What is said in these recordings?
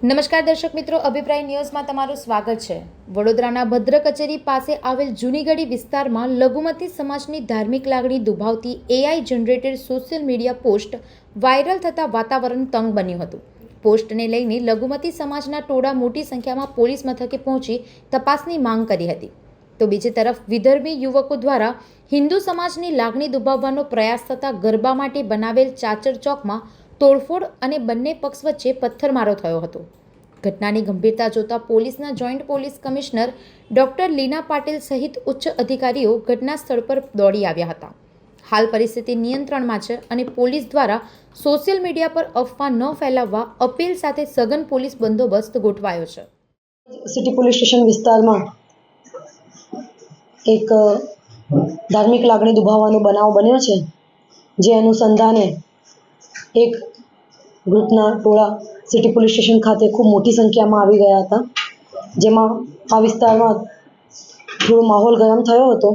નમસ્કાર દર્શક મિત્રો, અભિપ્રાય ન્યૂઝમાં તમારું સ્વાગત છે. વડોદરાના ભદ્ર કચેરી પાસે આવેલ જૂનીગઢી વિસ્તારમાં લઘુમતી સમાજની ધાર્મિક લાગણી દુભાવતી AI generated social media post viral થતાં વાતાવરણ તંગ બન્યું હતું. પોસ્ટને લઈને લઘુમતી સમાજના ટોળા મોટી સંખ્યામાં પોલીસ મથકે પહોંચી તપાસની માંગ કરી હતી. તો બીજી તરફ વિદર્ભી યુવકો દ્વારા હિન્દુ સમાજની લાગણી દુભાવવાનો પ્રયાસ થતાં ગરબા માટે બનાવેલ ચાચર ચોકમાં તોડફોડ અને બંને પક્ષ વચ્ચે પથ્થરમારો થયો હતો. ઘટનાની ગંભીરતા જોતા પોલીસના joint police commissioner doctor Leena Patil સહિત ઉચ્ચ અધિકારીઓ ઘટના સ્થળ પર દોડી આવ્યા હતા. હાલ પરિસ્થિતિ નિયંત્રણમાં છે અને પોલીસ દ્વારા સોશિયલ મીડિયા પર અફવા ન ફેલાવવા અપીલ સાથે સઘન પોલીસ બંદોબસ્ત ગોઠવાયો છે. સિટી પોલીસ સ્ટેશન વિસ્તારમાં એક ધાર્મિક લાગણી દુભાવવાનો બનાવ બન્યો છે. જે અનુસંધાને એક ગ્રુપના ટોળા સિટી પોલીસ સ્ટેશન ખાતે ખૂબ મોટી સંખ્યામાં આવી ગયા હતા. જેમાં આ વિસ્તારમાં થોડો માહોલ ગરમ થયો હતો,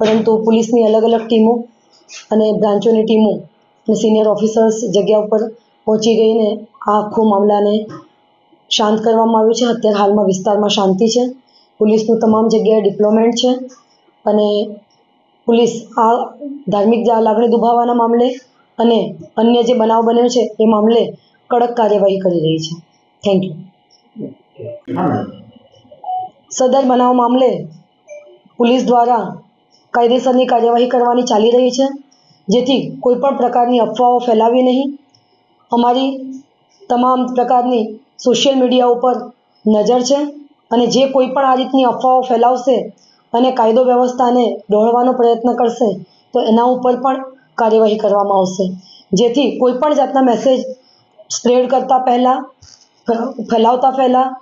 પરંતુ પોલીસની અલગ અલગ ટીમો અને બ્રાન્ચોની ટીમો અને સિનિયર ઓફિસર્સ જગ્યા ઉપર પહોંચી ગઈને આ આખો મામલાને શાંત કરવામાં આવ્યું છે. અત્યારે હાલમાં વિસ્તારમાં શાંતિ છે. પોલીસનું તમામ જગ્યાએ ડિપ્લોમેન્ટ છે અને પોલીસ આ ધાર્મિક લાગણી દુભાવવાના મામલે અને અન્ય જે બનાવ બન્યો છે, એ મામલે કડક કાર્યવાહી કરી રહી છે. થેન્ક યુ સદર બનાવ મામલે પોલીસ દ્વારા કાયદેસરની કાર્યવાહી કરવાની ચાલી રહી છે, જેથી કોઈપણ પ્રકારની અફવાઓ ફેલાવી નહીં. અમારી તમામ પ્રકારની સોશિયલ મીડિયા ઉપર નજર છે અને જે કોઈ પણ આ રીતની અફવાઓ ફેલાવશે અને કાયદો વ્યવસ્થાને ડહોળવાનો પ્રયત્ન કરશે, તો એના ઉપર પણ કાર્યવાહી કરવામાં આવશે. જેથી કોઈ પણ જાતના મેસેજ સ્પ્રેડ કરતાં પહેલાં ફેલાવતા પહેલાં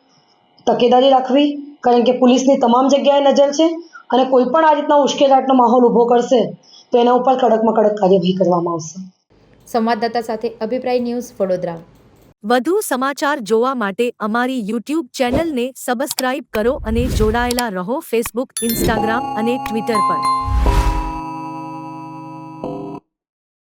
તકેદારી રાખવી કારણ કે પોલીસની તમામ જગ્યાએ નજર છે અને કોઈ પણ આ રીતના ઉશ્કેરાટનો માહોલ ઊભો કરશે તો એના ઉપર કડકમાં કડક કાર્યવાહી કરવામાં આવશે. સંવાદદાતા સાથે અભિપ્રાય ન્યૂઝ વડોદરા. વધુ સમાચાર જોવા માટે અમારી યુટ્યુબ ચેનલને સબસ્ક્રાઇબ કરો અને જોડાયેલા રહો ફેસબુક ઇન્સ્ટાગ્રામ અને ટ્વિટર પર.